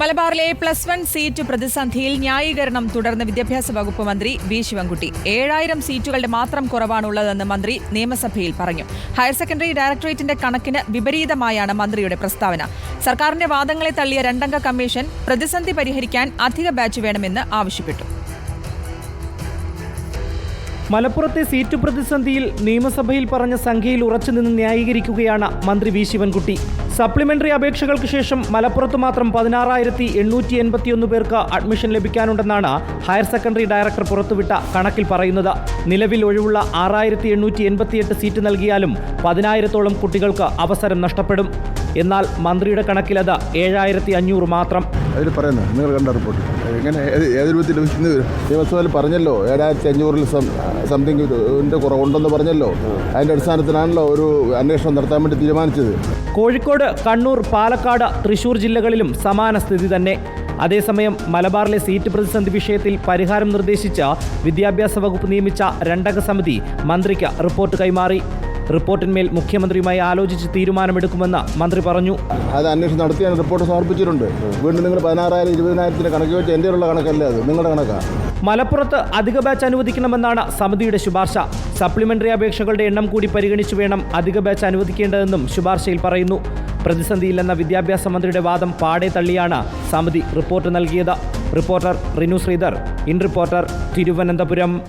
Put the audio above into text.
മലബാറിലെ plus one seat പ്രതിസന്ധിയിൽ ന്യായീകരണം തുടർന്ന് വിദ്യാഭ്യാസ വകുപ്പ് മന്ത്രി വി ശിവൻകുട്ടി. ഏഴായിരം സീറ്റുകളുടെ മാത്രം കുറവാണുള്ളതെന്ന് മന്ത്രി നിയമസഭയിൽ പറഞ്ഞു. ഹയർ സെക്കൻഡറി ഡയറക്ടറേറ്റിന്റെ കണക്കിന് വിപരീതമായാണ് മന്ത്രിയുടെ പ്രസ്താവന. സർക്കാരിന്റെ വാദങ്ങളെ തള്ളിയ രണ്ടംഗ കമ്മീഷൻ പ്രതിസന്ധി പരിഹരിക്കാൻ അധിക ബാച്ച് വേണമെന്ന് ആവശ്യപ്പെട്ടു. മലപ്പുറത്തെ സീറ്റ് പ്രതിസന്ധിയിൽ നിയമസഭയിൽ പറഞ്ഞ സംഖ്യയിൽ ഉറച്ചുനിന്ന് ന്യായീകരിക്കുകയാണ് മന്ത്രി വി ശിവൻകുട്ടി. സപ്ലിമെന്ററി അപേക്ഷകൾക്ക് ശേഷം മലപ്പുറത്ത് മാത്രം പതിനാറായിരത്തി എണ്ണൂറ്റി എൺപത്തിയൊന്ന് പേർക്ക് അഡ്മിഷൻ ലഭിക്കാനുണ്ടെന്നാണ് ഹയർ സെക്കൻഡറി ഡയറക്ടർ പുറത്തുവിട്ട കണക്കിൽ പറയുന്നത്. നിലവിൽ ഒഴിവുള്ള ആറായിരത്തി എണ്ണൂറ്റി എൺപത്തിയെട്ട് സീറ്റ് നൽകിയാലും പതിനായിരത്തോളം കുട്ടികൾക്ക് അവസരം നഷ്ടപ്പെടും. എന്നാൽ മന്ത്രിയുടെ കണക്കിലത് ഏഴായിരത്തി അഞ്ഞൂറ് മാത്രം. അതിൽ പറയുന്നത് നിങ്ങൾ കണ്ട റിപ്പോർട്ട്. എങ്ങനെ ഏത് രൂപത്തിൽ ലഭിക്കുന്നു പറഞ്ഞല്ലോ ഏഴായിരത്തി അഞ്ഞൂറിൽ സംതിങ് കുറവുണ്ടെന്ന് പറഞ്ഞല്ലോ. അതിന്റെ അടിസ്ഥാനത്തിലാണല്ലോ ഒരു അന്വേഷണം നടത്താൻ വേണ്ടി തീരുമാനിച്ചത്. കോഴിക്കോട് കണ്ണൂർ പാലക്കാട് തൃശൂർ ജില്ലകളിലും സമാന സ്ഥിതി തന്നെ. അതേസമയം മലബാറിലെ സീറ്റ് പ്രതിസന്ധി വിഷയത്തിൽ പരിഹാരം നിർദ്ദേശിച്ച വിദ്യാഭ്യാസ വകുപ്പ് നിയമിച്ച രണ്ടംഗ സമിതി മന്ത്രിക്ക് റിപ്പോർട്ട് കൈമാറി. റിപ്പോർട്ടിന്മേൽ മുഖ്യമന്ത്രിയുമായി ആലോചിച്ച് തീരുമാനമെടുക്കുമെന്ന് മന്ത്രി പറഞ്ഞു. അത് അന്വേഷണം നടത്തിയാണ് റിപ്പോർട്ട് സമർപ്പിച്ചിട്ടുണ്ട്. വീണ്ടും നിങ്ങൾ പതിനാറായിരം ഇരുപതിനായിരത്തിന്റെ കണക്ക് വെച്ച് എന്റെ ഉള്ള കണക്കല്ല അത്? നിങ്ങളുടെ കണക്കാണ് മലപ്പുറത്ത് അധിക ബാച്ച് അനുവദിക്കണമെന്നാണ് സമിതിയുടെ ശുപാർശ. സപ്ലിമെന്ററി അപേക്ഷകളുടെ എണ്ണം കൂടി പരിഗണിച്ചു വേണം അധിക ബാച്ച് അനുവദിക്കേണ്ടതെന്നും ശുപാർശയിൽ പറയുന്നു. പ്രതിസന്ധിയില്ലെന്ന വിദ്യാഭ്യാസ മന്ത്രിയുടെ വാദം പാടെ തള്ളിയാണ് സമിതി റിപ്പോർട്ട് നൽകിയത്. Reporter Rinu Sridhar in reporter Thiruvananthapuram.